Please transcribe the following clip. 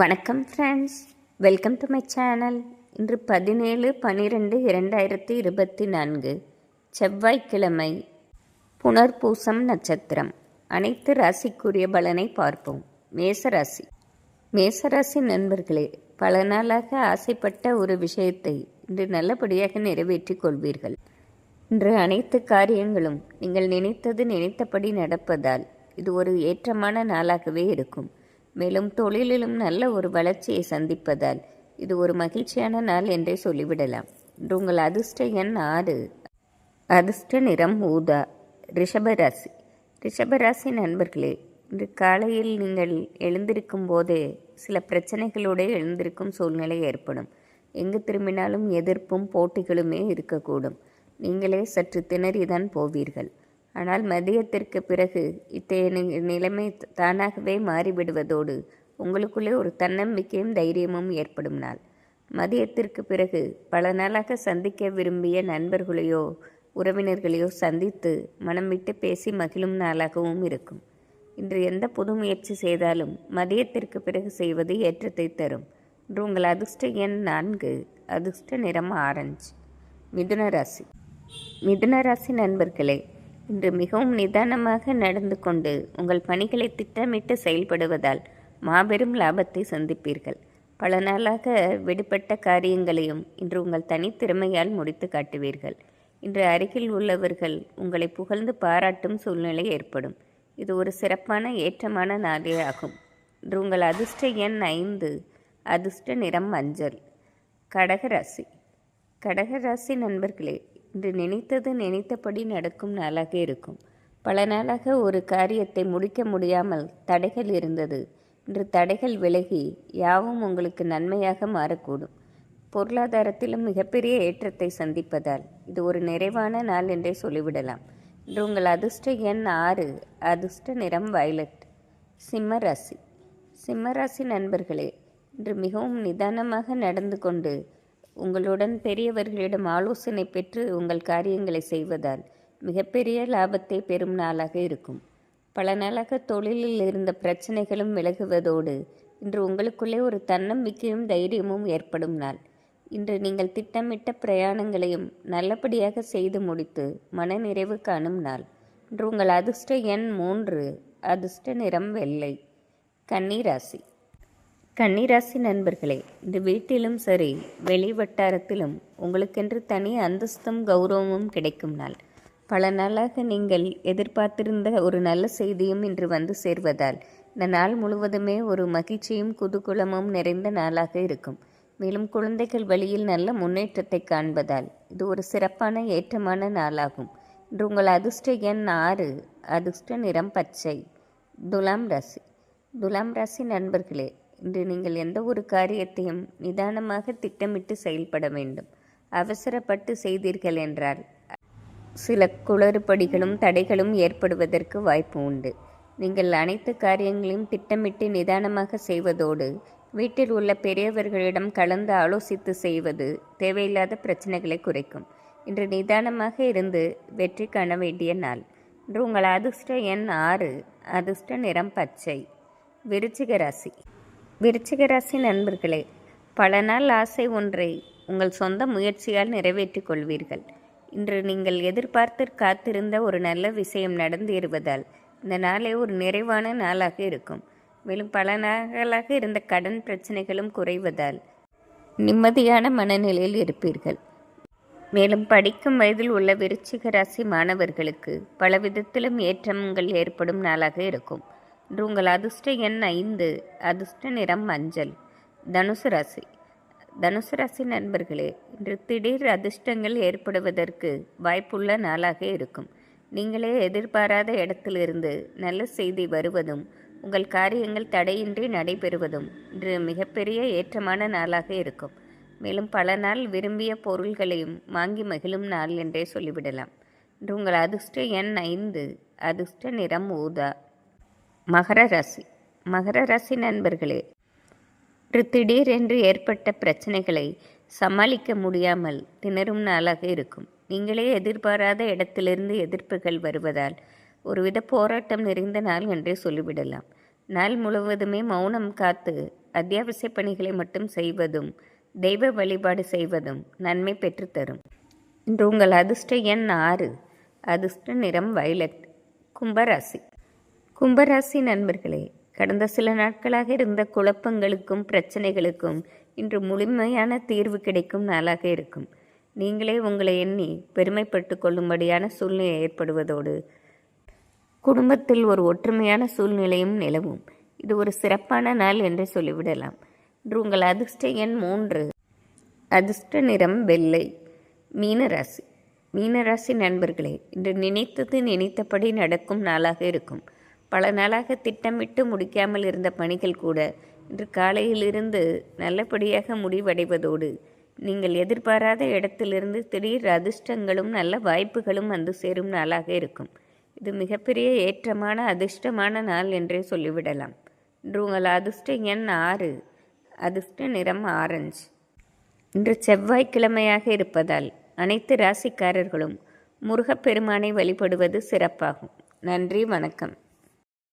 வணக்கம் friends welcome to my channel இன்று பதினேழு பன்னிரெண்டு இரண்டாயிரத்தி இருபத்தி நான்கு. செவ்வாய்க்கிழமை. புனர்பூசம் நட்சத்திரம். அனைத்து ராசிக்குரிய பலனை பார்ப்போம். மேசராசி. மேசராசி நண்பர்களே பல நாளாக ஆசைப்பட்ட ஒரு விஷயத்தை இன்று நல்லபடியாக நிறைவேற்றிக் கொள்வீர்கள். இன்று அனைத்து காரியங்களும் நீங்கள் நினைத்தது நினைத்தபடி நடப்பதால் இது ஒரு ஏற்றமான நாளாகவே இருக்கும். மேலும் தொழிலிலும் நல்ல ஒரு வளர்ச்சியை சந்திப்பதால் இது ஒரு மகிழ்ச்சியான நாள் என்றே சொல்லிவிடலாம். இன்று உங்கள் அதிர்ஷ்ட எண் ஆறு. அதிர்ஷ்ட நிறம் ஊதா. ரிஷபராசி ரிஷபராசி நண்பர்களே இன்று காலையில் நீங்கள் எழுந்திருக்கும் போதே சில பிரச்சனைகளோடு எழுந்திருக்கும் சூழ்நிலை ஏற்படும். எங்கு திரும்பினாலும் எதிர்ப்பும் போட்டிகளுமே இருக்கக்கூடும். நீங்களே சற்று திணறிதான் போவீர்கள். ஆனால் மதியத்திற்கு பிறகு இத்தகைய நிலைமை தானாகவே மாறிவிடுவதோடு உங்களுக்குள்ளே ஒரு தன்னம்பிக்கையும் தைரியமும் ஏற்படும் நாள். மதியத்திற்கு பிறகு பல நாளாக சந்திக்க விரும்பிய நண்பர்களையோ உறவினர்களையோ சந்தித்து மனம் விட்டு பேசி மகிழும் நாளாகவும் இருக்கும். இன்று எந்த புது முயற்சி செய்தாலும் மதியத்திற்கு பிறகு செய்வது ஏற்றத்தை தரும். இன்று உங்கள் அதிர்ஷ்ட எண் நான்கு அதிர்ஷ்ட நிறம் ஆரஞ்சு. மிதுன ராசி. மிதுன ராசி நண்பர்களே இன்று மிகவும் நிதானமாக நடந்து கொண்டு உங்கள் பணிகளை திட்டமிட்டு செயல்படுவதால் மாபெரும் லாபத்தை சந்திப்பீர்கள். பல நாளாக விடுபட்ட காரியங்களையும் இன்று உங்கள் தனித்திறமையால் முடித்து காட்டுவீர்கள். இன்று அருகில் உள்ளவர்கள் உங்களை புகழ்ந்து பாராட்டும் சூழ்நிலை ஏற்படும். இது ஒரு சிறப்பான ஏற்றமான நாளே ஆகும். இன்று உங்கள் அதிர்ஷ்ட எண் ஐந்து அதிர்ஷ்ட நிறம் மஞ்சள். கடகராசி கடகராசி நண்பர்களே இன்று நினைத்தது நினைத்தபடி நடக்கும் நாளாக இருக்கும். பல நாளாக ஒரு காரியத்தை முடிக்க முடியாமல் தடைகள் இருந்தது. இன்று தடைகள் விலகி யாவும் உங்களுக்கு நன்மையாக மாறக்கூடும். பொருளாதாரத்திலும் மிகப்பெரிய ஏற்றத்தை சந்திப்பதால் இது ஒரு நிறைவான நாள் என்றே சொல்லிவிடலாம். இன்று உங்கள் அதிர்ஷ்ட எண் ஆறு அதிர்ஷ்ட நிறம் வயலட் சிம்ம ராசி. சிம்மராசி நண்பர்களே இன்று மிகவும் நிதானமாக நடந்து கொண்டு உங்களுடன் பெரியவர்களிடம் ஆலோசனை பெற்று உங்கள் காரியங்களை செய்வதால் மிகப்பெரிய லாபத்தை பெறும் நாளாக இருக்கும். பல நாளாக தொழிலில் இருந்த பிரச்சனைகளும் விலகுவதோடு இன்று உங்களுக்குள்ளே ஒரு தன்னம்பிக்கையும் தைரியமும் ஏற்படும் நாள். இன்று நீங்கள் திட்டமிட்ட பிரயாணங்களையும் நல்லபடியாக செய்து முடித்து மனநிறைவு காணும் நாள். இன்று உங்கள் அதிர்ஷ்ட எண் மூன்று அதிர்ஷ்ட நிறம் வெள்ளை. கன்னிராசி கன்னிராசி நண்பர்களே இந்த வீட்டிலும் சரி வெளி வட்டாரத்திலும் உங்களுக்கென்று தனி அந்தஸ்தும் கௌரவமும் கிடைக்கும் நாள். பல நாளாக நீங்கள் எதிர்பார்த்திருந்த ஒரு நல்ல செய்தியும் இன்று வந்து சேர்வதால் இந்த நாள் முழுவதுமே ஒரு மகிழ்ச்சியும் குதுகுலமும் நிறைந்த நாளாக இருக்கும். மேலும் குழந்தைகள் வழியில் நல்ல முன்னேற்றத்தை காண்பதால் இது ஒரு சிறப்பான ஏற்றமான நாளாகும். இன்று உங்கள் அதிர்ஷ்ட எண் ஆறு அதிர்ஷ்ட நிறம் பச்சை துலாம் ராசி. துலாம் ராசி நண்பர்களே இன்று நீங்கள் எந்த ஒரு காரியத்தையும் நிதானமாக திட்டமிட்டு செயல்பட வேண்டும். அவசரப்பட்டு செய்தீர்கள் என்றால் சில குளறுபடிகளும் தடைகளும் ஏற்படுவதற்கு வாய்ப்பு உண்டு. நீங்கள் அனைத்து காரியங்களையும் திட்டமிட்டு நிதானமாக செய்வதோடு வீட்டில் உள்ள பெரியவர்களிடம் கலந்து ஆலோசித்து செய்வது தேவையில்லாத பிரச்சனைகளை குறைக்கும். இன்று நிதானமாக இருந்து வெற்றி காண வேண்டிய நாள். இன்று உங்கள் அதிர்ஷ்ட எண் ஆறு அதிர்ஷ்ட நிறம் பச்சை. விருச்சிக ராசி. விருச்சிக ராசி நண்பர்களே பல நாள் ஆசை ஒன்றை உங்கள் சொந்த முயற்சியால் நிறைவேற்றிக் கொள்வீர்கள். இன்று நீங்கள் எதிர்பார்த்து காத்திருந்த ஒரு நல்ல விஷயம் நடந்தேறுவதால் இந்த நாளே ஒரு நிறைவான நாளாக இருக்கும். மேலும் பல நாட்களாக இருந்த கடன் பிரச்சனைகளும் குறைவதால் நிம்மதியான மனநிலையில் இருப்பீர்கள். மேலும் படிக்கும் வயதில் உள்ள விருச்சிக ராசி மாணவர்களுக்கு பல விதத்திலும் ஏற்றங்கள் ஏற்படும் நாளாக இருக்கும். இன்று உங்கள் அதிர்ஷ்ட எண் ஐந்து அதிர்ஷ்ட நிறம் மஞ்சள். தனுசு ராசி. தனுசு ராசி நண்பர்களே இன்று திடீர் அதிர்ஷ்டங்கள் ஏற்படுவதற்கு வாய்ப்புள்ள நாளாக இருக்கும். நீங்களே எதிர்பாராத இடத்திலிருந்து நல்ல செய்தி வருவதும் உங்கள் காரியங்கள் தடையின்றி நடைபெறுவதும் இன்று மிகப்பெரிய ஏற்றமான நாளாக இருக்கும். மேலும் பல நாள் விரும்பிய பொருள்களையும் வாங்கி மகிழும் நாள் என்றே சொல்லிவிடலாம். இன்று உங்கள் அதிர்ஷ்ட எண் ஐந்து அதிர்ஷ்ட நிறம் ஊதா. மகர ராசி. மகர ராசி நண்பர்களே ஒரு திடீரென்று ஏற்பட்ட பிரச்சனைகளை சமாளிக்க முடியாமல் திணறும் நாளாக இருக்கும். நீங்களே எதிர்பாராத இடத்திலிருந்து எதிர்ப்புகள் வருவதால் ஒருவித போராட்டம் நிறைந்த நாள் என்றே சொல்லிவிடலாம். நாள் முழுவதுமே மௌனம் காத்து அத்தியாவசிய பணிகளை மட்டும் செய்வதும் தெய்வ வழிபாடு செய்வதும் நன்மை பெற்றுத்தரும் இன்று உங்கள் அதிர்ஷ்ட எண் ஆறு. அதிர்ஷ்ட நிறம் வயலட். கும்பராசி. கும்பராசி நண்பர்களே கடந்த சில நாட்களாக இருந்த குழப்பங்களுக்கும் பிரச்சனைகளுக்கும் இன்று முழுமையான தீர்வு கிடைக்கும் நாளாக இருக்கும். நீங்களே உங்களை எண்ணி பெருமைப்பட்டு கொள்ளும்படியான சூழ்நிலை ஏற்படுவதோடு குடும்பத்தில் ஒரு ஒற்றுமையான சூழ்நிலையும் நிலவும். இது ஒரு சிறப்பான நாள் என்று சொல்லிவிடலாம். இன்று உங்கள் அதிர்ஷ்ட எண் மூன்று. அதிர்ஷ்ட நிறம் வெள்ளை. மீனராசி. மீனராசி நண்பர்களே இன்று நினைத்தது நினைத்தபடி நடக்கும் நாளாக இருக்கும். பல நாளாக திட்டமிட்டு முடிக்காமல் இருந்த பணிகள் கூட இன்று காலையிலிருந்து நல்லபடியாக முடிவடைவதோடு நீங்கள் எதிர்பாராத இடத்திலிருந்து திடீர் அதிர்ஷ்டங்களும் நல்ல வாய்ப்புகளும் வந்து சேரும் நாளாக இருக்கும். இது மிகப்பெரிய ஏற்றமான அதிர்ஷ்டமான நாள் என்றே சொல்லிவிடலாம். இன்று உங்கள் அதிர்ஷ்ட எண் ஆறு அதிர்ஷ்ட நிறம் ஆரஞ்சு. இன்று செவ்வாய்க்கிழமையாக இருப்பதால் அனைத்து ராசிக்காரர்களும் முருகப்பெருமானை வழிபடுவது சிறப்பாகும். நன்றி வணக்கம்.